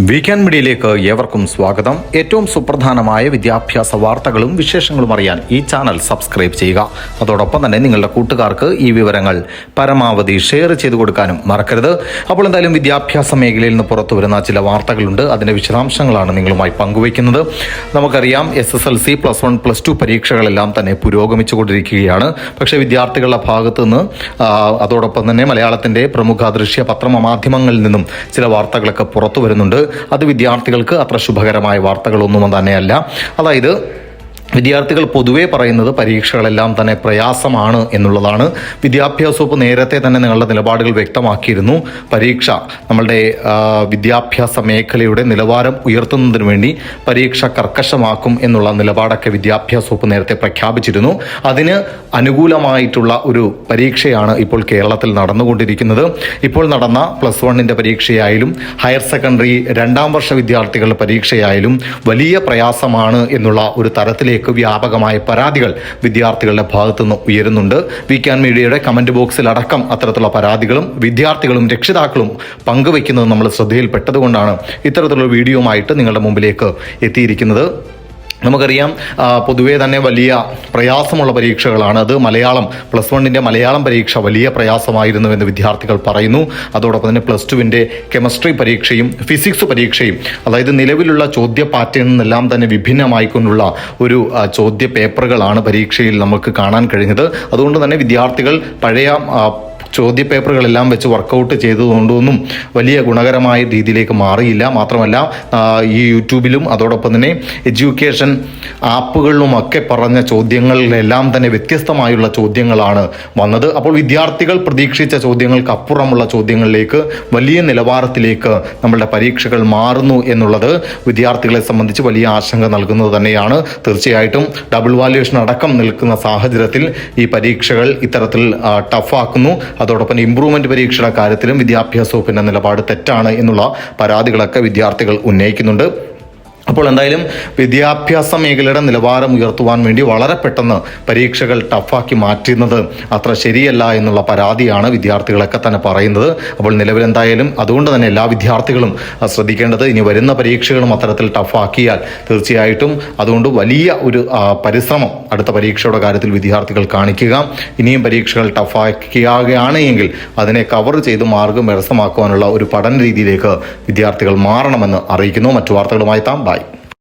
Weekend മീഡിയയിലേക്ക് ഏവർക്കും സ്വാഗതം. ഏറ്റവും സുപ്രധാനമായ വിദ്യാഭ്യാസ വാർത്തകളും വിശേഷങ്ങളും അറിയാൻ ഈ ചാനൽ സബ്സ്ക്രൈബ് ചെയ്യുക. അതോടൊപ്പം തന്നെ നിങ്ങളുടെ കൂട്ടുകാർക്ക് ഈ വിവരങ്ങൾ പരമാവധി ഷെയർ ചെയ്തു കൊടുക്കാനും മറക്കരുത്. അപ്പോൾ എന്തായാലും വിദ്യാഭ്യാസ മേഖലയിൽ നിന്ന് പുറത്തു വരുന്ന ചില വാർത്തകളുണ്ട്. അതിന്റെ വിശദാംശങ്ങളാണ് നിങ്ങളുമായി പങ്കുവയ്ക്കുന്നത്. നമുക്കറിയാം S S L C plus one plus two പരീക്ഷകളെല്ലാം തന്നെ പുരോഗമിച്ചുകൊണ്ടിരിക്കുകയാണ്. പക്ഷേ വിദ്യാർത്ഥികളുടെ ഭാഗത്തു നിന്ന് അതോടൊപ്പം തന്നെ മലയാളത്തിന്റെ പ്രമുഖ ദൃശ്യ പത്രമാധ്യമങ്ങളിൽ നിന്നും ചില വാർത്തകളൊക്കെ പുറത്തു വരുന്നുണ്ട്. അത് വിദ്യാർത്ഥികൾക്ക് അത്ര ശുഭകരമായ വാർത്തകളൊന്നും തന്നെയല്ല. അതായത് വിദ്യാർത്ഥികൾ പൊതുവേ പറയുന്നത് പരീക്ഷകളെല്ലാം തന്നെ പ്രയാസമാണ് എന്നുള്ളതാണ്. വിദ്യാഭ്യാസ വകുപ്പ് നേരത്തെ തന്നെ നിങ്ങളുടെ നിലപാടുകൾ വ്യക്തമാക്കിയിരുന്നു. പരീക്ഷ നമ്മളുടെ വിദ്യാഭ്യാസ മേഖലയുടെ നിലവാരം ഉയർത്തുന്നതിന് വേണ്ടി പരീക്ഷ കർക്കശമാക്കും എന്നുള്ള നിലപാടൊക്കെ വിദ്യാഭ്യാസ വകുപ്പ് നേരത്തെ പ്രഖ്യാപിച്ചിരുന്നു. അതിന് അനുകൂലമായിട്ടുള്ള ഒരു പരീക്ഷയാണ് ഇപ്പോൾ കേരളത്തിൽ നടന്നുകൊണ്ടിരിക്കുന്നത്. ഇപ്പോൾ നടന്ന പ്ലസ് വണ്ണിന്റെ പരീക്ഷയായാലും ഹയർ സെക്കൻഡറി രണ്ടാം വർഷ വിദ്യാർത്ഥികളുടെ പരീക്ഷയായാലും വലിയ പ്രയാസമാണ് എന്നുള്ള ഒരു തരത്തിലേക്ക് വ്യാപകമായ പരാതികൾ വിദ്യാർത്ഥികളുടെ ഭാഗത്തുനിന്ന് ഉയരുന്നുണ്ട്. വീക്കാൻ മീഡിയയുടെ കമന്റ് ബോക്സിൽ അടക്കം അത്തരത്തിലുള്ള പരാതികളും വിദ്യാർത്ഥികളും രക്ഷിതാക്കളും പങ്കുവയ്ക്കുന്നത് നമ്മൾ ശ്രദ്ധയിൽപ്പെട്ടതുകൊണ്ടാണ് ഇത്തരത്തിലുള്ള വീഡിയോയുമായിട്ട് നിങ്ങളുടെ മുമ്പിലേക്ക് എത്തിയിരിക്കുന്നത്. നമുക്കറിയാം പൊതുവേ തന്നെ വലിയ പ്രയാസമുള്ള പരീക്ഷകളാണ് അത്. മലയാളം പ്ലസ് വണ്ണിന്റെ മലയാളം പരീക്ഷ വലിയ പ്രയാസമായിരുന്നു എന്ന് വിദ്യാർത്ഥികൾ പറയുന്നു. അതോടൊപ്പം തന്നെ പ്ലസ് ടുവിന്റെ കെമിസ്ട്രി പരീക്ഷയും ഫിസിക്സ് പരീക്ഷയും അതായത് നിലവിലുള്ള ചോദ്യ പാറ്റേണിൽ തന്നെ വിഭിന്നമായിക്കൊണ്ടുള്ള ഒരു ചോദ്യ പേപ്പറുകളാണ് പരീക്ഷയിൽ നമുക്ക് കാണാൻ കഴിഞ്ഞത്. അതുകൊണ്ട് തന്നെ വിദ്യാർത്ഥികൾ പഴയ ആ, ചോദ്യ പേപ്പറുകളെല്ലാം വെച്ച് വർക്കൗട്ട് ചെയ്തതുകൊണ്ടൊന്നും വലിയ ഗുണകരമായ രീതിയിലേക്ക് മാറിയില്ല. മാത്രമല്ല ഈ യൂട്യൂബിലും അതോടൊപ്പം തന്നെ എഡ്യൂക്കേഷൻ ആപ്പുകളിലുമൊക്കെ പറഞ്ഞ ചോദ്യങ്ങളിലെല്ലാം തന്നെ വ്യത്യസ്തമായുള്ള ചോദ്യങ്ങളാണ് വന്നത്. അപ്പോൾ വിദ്യാർത്ഥികൾ പ്രതീക്ഷിച്ച ചോദ്യങ്ങൾക്ക് അപ്പുറമുള്ള ചോദ്യങ്ങളിലേക്ക് വലിയ നിലവാരത്തിലേക്ക് നമ്മളുടെ പരീക്ഷകൾ മാറുന്നു എന്നുള്ളത് വിദ്യാർത്ഥികളെ സംബന്ധിച്ച് വലിയ ആശങ്ക നൽകുന്നത് തന്നെയാണ്. തീർച്ചയായിട്ടും ഡബിൾ വാല്യുവേഷൻ അടക്കം നിൽക്കുന്ന സാഹചര്യത്തിൽ ഈ പരീക്ഷകൾ ഇത്തരത്തിൽ ടഫാക്കുന്നു അതോടൊപ്പം ഇംപ്രൂവ്മെന്റ് പരീക്ഷയുടെ കാര്യത്തിലും വിദ്യാഭ്യാസ വകുപ്പിന്റെ നിലപാട് തെറ്റാണ് എന്നുള്ള പരാതികളൊക്കെ വിദ്യാർത്ഥികൾ ഉന്നയിക്കുന്നുണ്ട്. അപ്പോൾ എന്തായാലും വിദ്യാഭ്യാസ മേഖലയുടെ നിലവാരം ഉയർത്തുവാൻ വേണ്ടി വളരെ പെട്ടെന്ന് പരീക്ഷകൾ ടഫാക്കി മാറ്റുന്നത് അത്ര ശരിയല്ല എന്നുള്ള പരാതിയാണ് വിദ്യാർത്ഥികളൊക്കെ തന്നെ പറയുന്നത്. അപ്പോൾ നിലവിൽ എന്തായാലും അതുകൊണ്ട് തന്നെ എല്ലാ വിദ്യാർത്ഥികളും ശ്രദ്ധിക്കേണ്ടത് ഇനി വരുന്ന പരീക്ഷകളും അത്തരത്തിൽ ടഫാക്കിയാൽ തീർച്ചയായിട്ടും അതുകൊണ്ട് വലിയ ഒരു പരിശ്രമം അടുത്ത പരീക്ഷയുടെ കാര്യത്തിൽ വിദ്യാർത്ഥികൾ കാണിക്കുക. ഇനിയും പരീക്ഷകൾ ടഫാക്കുകയാണ് എങ്കിൽ അതിനെ കവർ ചെയ്ത് മാർഗം വ്യവസ്ഥമാക്കുവാനുള്ള ഒരു പഠന രീതിയിലേക്ക് വിദ്യാർത്ഥികൾ മാറണമെന്ന് അറിയിക്കുന്നു. മറ്റു വാർത്തകളുമായി താം